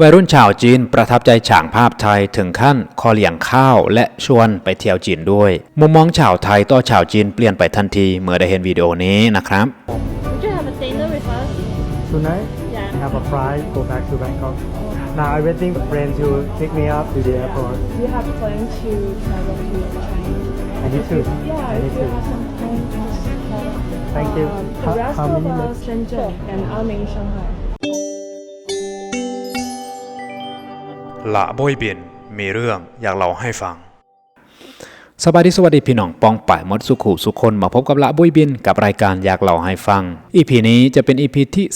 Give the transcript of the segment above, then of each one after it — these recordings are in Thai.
วัยรุ่นชาวจีนประทับใจฉางภาพไทยถึงขั้นคอเลี้ยงข้าวและชวนไปเที่ยวจีนด้วย มุมมองชาวไทยต่อชาวจีนเปลี่ยนไปทันทีเมื่อได้เห็นวิดีโอนี้นะครับ Would you have a dinner with us? Tonight, Yeah. I have a flight, go back to Bangkok. Now I'm waiting for friend to pick me up to the airport. You have planned to travel to China? I need to. Yeah, I if need you to. have some time, just call. Thank you. Um, How- the rest how of many us minutes? Shenzhen and I'm in Shanghai. ละบอยเบียนมีเรื่องอยากเล่าให้ฟังสวัสดีสวัสดีพี่น้องปองป่ายมดสุขุสุคนมาพบกับละบุยบินกับรายการอยากเล่าให้ฟังอีพีนี้จะเป็นอีพีที่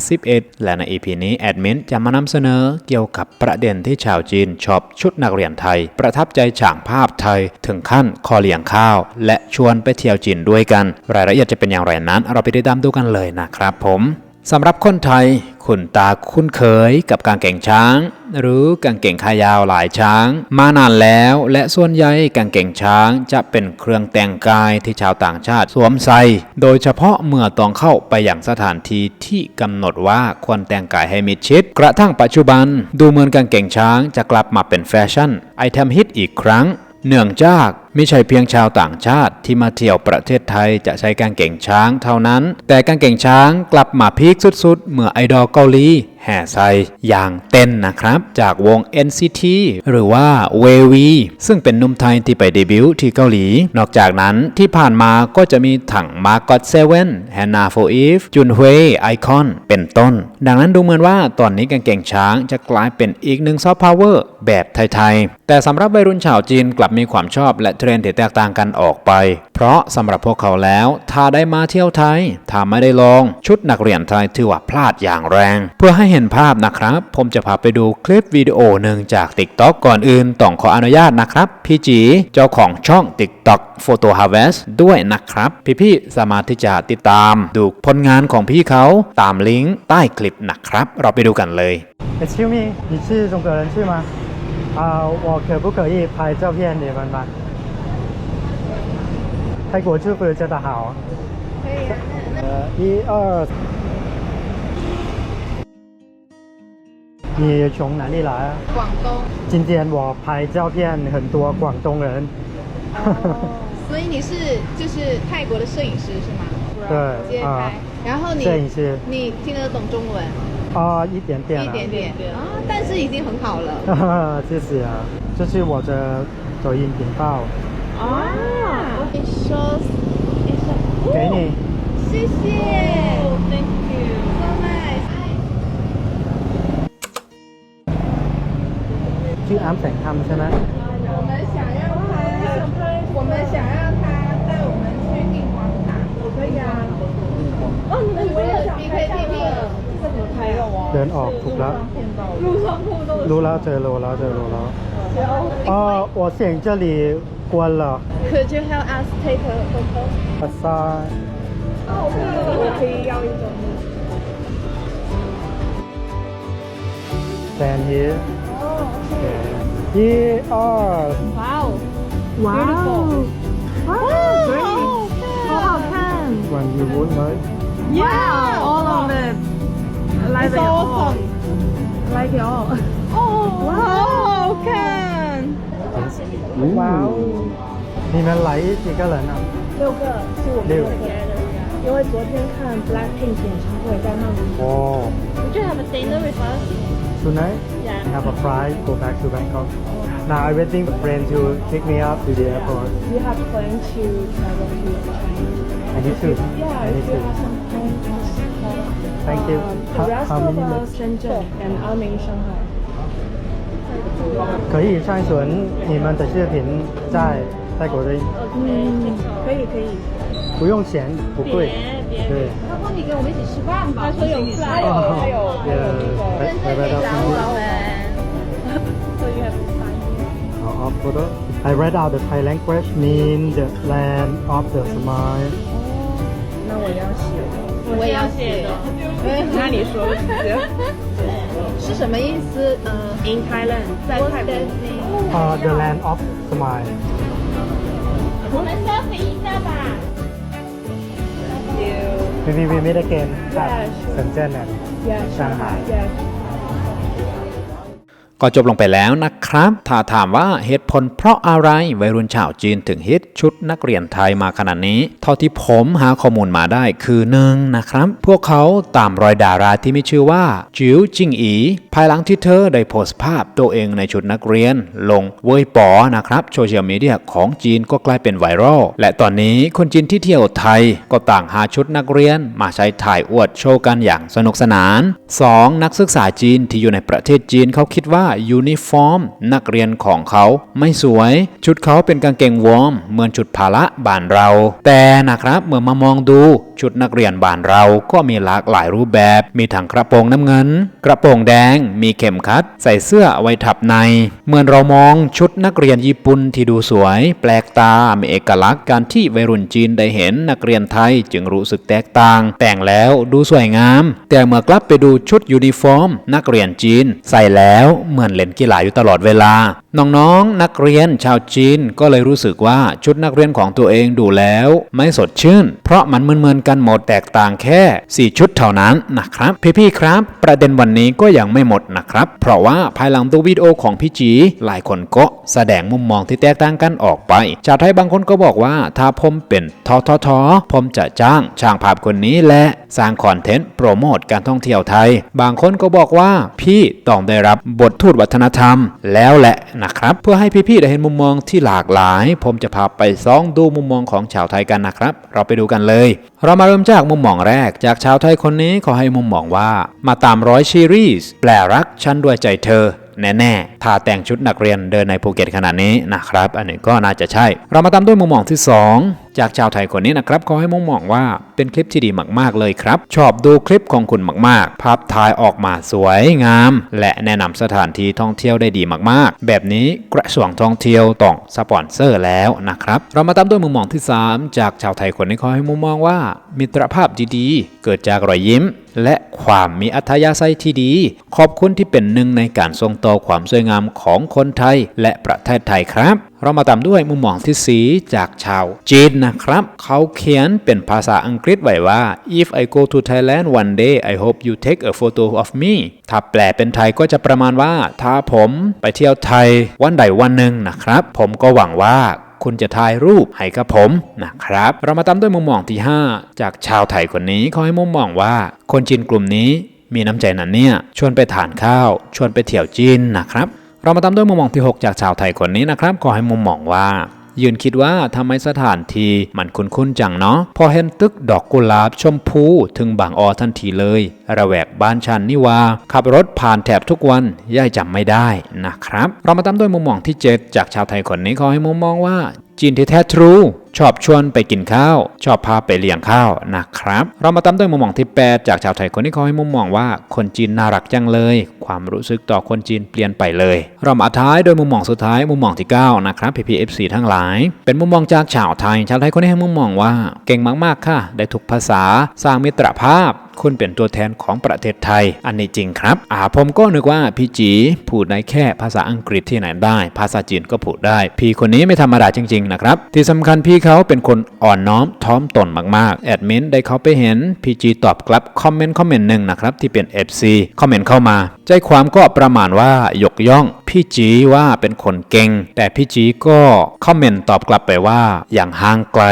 251 และในอีพีนี้แอดมินจะมานำเสนอเกี่ยวกับประเด็นที่ชาวจีนชอบชุดนักเรียนไทย ประทับใจฉางภาพไทยถึงขั้นคอเลี้ยงข้าว และชวนไปเที่ยวจีนด้วยกัน รายละเอียดจะเป็นอย่างไรนั้น เราไปติดตามดูกันเลยนะครับผม สำหรับคนไทยคุณตาคุ้นเคยกับกางเกงช้าง หรือกางเกงขายาวหลายช้าง มานานแล้ว และส่วนใหญ่กางเกงช้างจะเป็นเครื่องแต่งกายที่ชาวต่างชาติสวมใส่โดยเฉพาะเมื่อต้องเข้าไปอย่างสถานที่ที่กำหนดว่าควรแต่งกายให้มิดชิด กระทั่งปัจจุบัน ดูเหมือนกางเกงช้างจะกลับมาเป็นแฟชั่น ไอเทมฮิตอีกครั้ง เนื่องจากม่ใช่เพียงชาวต่างชาติที่มาเที่ยวประเทศไทยจะใช้กางเก่งช้างเท่านั้น แต่กางเก่งช้างกลับมาพีคสุดๆ เมื่อไอดอลเกาหลีแห่ใส่อย่างเต้นนะครับ จากวง NCT หรือว่าเววีซึ่งเป็นนุ่มไทยที่ไปเดบิวต์ที่เกาหลี นอกจากนั้นที่ผ่านมาก็จะมีถังมาร์กอตเซเว่นแฮนนาโฟอีฟจุนเฮยไอคอนเป็นต้น ดังนั้นดูเหมือนว่าตอนนี้กางเก่งช้างจะกลายเป็นอีกหนึ่งซอฟต์พาวเวอร์แบบไทยๆ แต่สำหรับวัยรุ่นชาวจีนกลับมีความชอบและเทรนด์ที่แตกต่างกันออกไป เพราะสำหรับพวกเขาแล้ว ถ้าได้มาเที่ยวไทย ถ้าไม่ได้ลองชุดนักเรียนไทยถือว่าพลาดอย่างแรง เพื่อให้เห็นภาพนะครับ ผมจะพาไปดูคลิปวิดีโอหนึ่งจาก TikTok ก่อนอื่นต้องขออนุญาตนะครับ พี่จีเจ้าของช่อง TikTok Photo Harvest ด้วยนะครับ พี่ๆสามารถที่จะติดตามดูผลงานของพี่เขาตามลิงก์ใต้คลิปนะครับ เราไปดูกันเลย Excuse me，你是中国人去吗？啊、我可不可以拍照片你们吗？ 泰国祝福真的好。可以啊。呃，一二。你从哪里来啊？广东，今天我拍照片，很多广东人。所以你是就是泰国的摄影师是吗？对街拍啊，然后你摄影师你听得懂中文啊，一点点、啊，一点点啊，但是已经很好了。谢谢啊，这是我的抖音频道，啊，你说你说，给你。谢谢，Thank you so nice。ชื่ออ้ํแสงธรรมใช่ไหม 我们想让他，我们想让他带我们去订广场，可以啊。哦，你们为了 BKTV 这怎么拍啊？ เดินออกถูกแล้ว 路上铺都 รู้แล้วเจอโลแล้วเจอโลแล้วอ๋อ我选这里关了 Could you help us take a photo? Massage. Stand here. 一二。哇哦！哇哦！哇哦！好好看。When you want, right? Yeah, all of it. Like it all. Like it all. Oh, wow! Can. Wow. 你们来几个人啊？六个是我们六个人，因为昨天看 Blackpink 演唱会在曼谷。哦。We just have a dinner with us. Tonight? Yeah. Have a flight, go back to Bangkok. Now I'm waiting for friend to pick me up to the airport. You have plans to travel to China. I need to. Yeah, I need if you have some plans, uh, Thank you. Um, the rest how, how of us Shenzhen and I'm in Shanghai. 可以上一轮你们的视频在。泰国的嗯，可以可以。不用钱不贵对他说你跟我们一起吃饭吧。他说有哦还有还有那个。拜拜拜到 So you have to sign here. Of photo I read out the Thai language mean the land of the smile 那我要写。我也要写的。那你说是什么意思？呃 In Thailand，在泰国。uh, the land of smile We we we meet again at Shenzhen and Shanghai. ก็จบลงไปแล้วนะครับ ถ้าถามว่าเหตุผลเพราะอะไรวัยรุ่นชาวจีนถึงฮิตชุดนักเรียนไทยมาขนาดนี้ เท่าที่ผมหาข้อมูลมาได้คือหนึ่งนะครับ พวกเขาตามรอยดาราที่มีชื่อว่า จิ๋วจิงอี ภายหลังที่เธอได้โพสต์ภาพตัวเองในชุดนักเรียน ลงเว่ยป๋อนะครับโซเชียลมีเดียของจีนก็กลายเป็นไวรัลและตอนนี้คนจีนที่เที่ยวไทยก็ต่างหาชุดนักเรียน มาใช้ถ่ายอวดโชว์กันอย่างสนุกสนาน 2. นักศึกษาจีนที่อยู่ในประเทศจีนเขาคิดว่ายูนิฟอร์ม นักเรียนของเขาไม่สวย ชุดเขาเป็นกางเกงวอร์มเหมือนชุดพละบ้านเรา แต่นะครับเมื่อมามองดู ชุดนักเรียนบ้านเราก็มีหลากหลายรูปแบบ มีทั้งกระโปรงน้ำเงิน กระโปรงแดง มีเข็มขัด ใส่เสื้อไว้ทับใน เหมือนเรามองชุดนักเรียนญี่ปุ่นที่ดูสวย แปลกตา มีเอกลักษณ์การที่วัยรุ่นจีนได้เห็นนักเรียนไทยจึงรู้สึกแตกต่าง แต่งแล้วดูสวยงาม แต่เมื่อกลับไปดูชุดยูนิฟอร์ม นักเรียนจีน ใส่แล้วเหมือนเล่นกีฬาอยู่ตลอดเวลา น้องๆนักเรียนชาวจีนก็เลยรู้สึกว่าชุดนักเรียนของตัวเองดูแล้ว ไม่สดชื่น เพราะมันเหมือนๆกันหมดแตกต่างแค่ 4 ชุดเท่านั้นนะครับ พี่ๆครับ ประเด็นวันนี้ก็ยังไม่หมดนะครับ เพราะว่าภายหลังดูวิดีโอของพี่จี หลายคนก็แสดงมุมมองที่แตกต่างกันออกไปชาวไทยบางคนก็บอกว่าถ้าผมเป็นทอททผมจะจ้างช่างภาพคนนี้และสร้างคอนเทนต์โปรโมทการท่องเที่ยวไทย บางคนก็บอกว่าพี่ต้องได้รับบททูตวัฒนธรรมแล้วแหละนะครับ เพื่อให้พี่ๆได้เห็นมุมมองที่หลากหลาย ผมจะพาไปซ่องดูมุมมองของชาวไทยกันนะครับ เราไปดูกันเลย เรามาเริ่มจากมุมมองแรก จากชาวไทยคนนี้ขอให้มุมมองว่า มาตามร้อยซีรีส์แปลรักฉันด้วยใจเธอแน่ๆ ถ้าแต่งชุดนักเรียนเดินในภูเก็ตขนาดนี้นะครับ อันนี้ก็น่าจะใช่ เรามาตามด้วยมุมมองที่ 2 จากชาวไทยคนนี้นะครับขอให้มุมมองว่าเป็นคลิปที่ดีมาก ๆ เลยครับ ชอบดูคลิปของคุณมาก ๆ ภาพถ่ายออกมาสวยงาม และแนะนำสถานที่ท่องเที่ยวได้ดีมาก ๆ แบบนี้กระทรวงท่องเที่ยวต้องสปอนเซอร์แล้วนะครับ เรามาตามด้วยมุมมองที่ 3 จากชาวไทยคนนี้ขอให้มุมมองว่า มิตรภาพดี ๆ เกิดจากรอยยิ้มและความมีอัธยาศัยที่ดี ขอบคุณที่เป็นหนึ่งในการส่งต่อความสวยงามของคนไทย และประเทศไทยครับ เรามาตามด้วยมุมมองที่สีจากชาวจีนนะครับ เขาเขียนเป็นภาษาอังกฤษไว้ว่า if I go to Thailand one day I hope you take a photo of me ถ้าแปลเป็นไทยก็จะประมาณว่า ถ้าผมไปเที่ยวไทยวันใดวันหนึ่งนะครับ ผมก็หวังว่าคุณจะถ่ายรูปให้กับผมนะครับ เรามาตามด้วยมุมมองที่ 5 จากชาวไทยคนนี้เขาให้มุมมองว่า คนจีนกลุ่มนี้มีน้ำใจนันเนี่ย ชวนไปทานข้าว ชวนไปเที่ยวจีนนะครับ เรามาตามด้วยมุมมองที่ 6 จากชาวไทยคนนี้นะครับขอให้มุมมองว่า ยืนคิดว่าทำไมสถานที่มันคุ้นๆจังเนาะพอเห็นตึกดอกกุหลาบชมพูถึงบางออทันทีเลย ระแวกบ้านชันนี่ว่าขับรถผ่านแถบทุกวันย่ายจำไม่ได้นะครับ เรามาตามด้วยมุมมองที่ 7 จากชาวไทยคนนี้ขอให้มุมมองว่าจีนที่แท้ทรู ชอบชวนไปกินข้าว ชอบพาไปเลี้ยงข้าวนะครับ เรามาตามด้วยมุมมองที่ 8 จากชาวไทยคนนี้เขาให้มุมมองว่าคนจีนน่ารักจังเลย ความรู้สึกต่อคนจีนเปลี่ยนไปเลย เรามาท้ายโดยมุมมองสุดท้ายมุมมองที่ 9 นะครับ PPFC ทั้งหลาย เป็นมุมมองจากชาวไทย ชาวไทยคนนี้ให้มุมมองว่า เก่งมากๆค่ะ ได้ทุกภาษาสร้างมิตรภาพคุณเป็นตัวแทนของประเทศไทย อันนี้จริงครับ อ่าผมก็นึกว่าพี่จีพูดได้แค่ภาษาอังกฤษที่ไหนได้ ภาษาจีนก็พูดได้ พี่คนนี้ไม่ธรรมดาจริง ๆ นะครับ ที่สำคัญพี่เขาเป็นคนอ่อนน้อมท้อมตนมากๆ แอดมินได้เขาไปเห็นพีจีตอบกลับคอมเมนต์คอมเมนต์หนึ่งนะครับที่เป็น FC คอมเมนต์เข้ามา ใจความก็ประมาณว่า ยกย่องพี่จีว่าเป็นคนเก่ง แต่พี่จีก็คอมเมนต์ตอบกลับไปว่า อย่างห่างไกล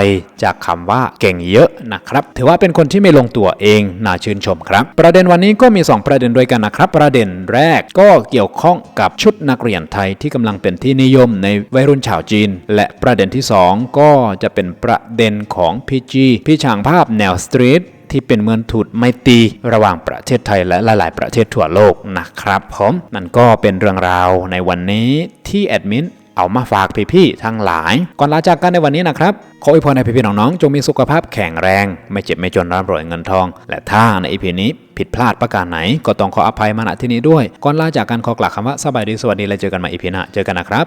จากคำว่าเก่งเยอะนะครับ ถือว่าเป็นคนที่ไม่ลงตัวเองน่าชื่นชมครับ ประเด็นวันนี้ก็มี 2 ประเด็นด้วยกันนะครับ ประเด็นแรกก็เกี่ยวข้องกับชุดนักเรียนไทยที่กำลังเป็นที่นิยมในวัยรุ่นชาวจีน และประเด็นที่ 2 ก็จะเป็นประเด็นของพี่จีพี่ช่างภาพแนวสตรีท ที่เป็นเมืองถูดไม่ตรีระหว่างประเทศไทยและหลาย ๆ ประเทศทั่วโลกนะครับผมนั่นก็เป็นเรื่องราวในวันนี้ที่แอดมินเอามาฝากพี่ๆทั้งหลาย ก่อนลาจากกันในวันนี้นะครับ ขออวยพรให้พี่ๆน้องๆจงมีสุขภาพแข็งแรง ไม่เจ็บไม่จนร่ำรวยเงินทอง และถ้าในอีพีนี้ผิดพลาดประการไหน ก็ต้องขออภัยมาณที่นี้ด้วย ก่อนลาจากกันขอกล่าวคำว่าสบายดีสวัสดีและเจอกันใหม่อีพีหน้าเจอกันนะครับ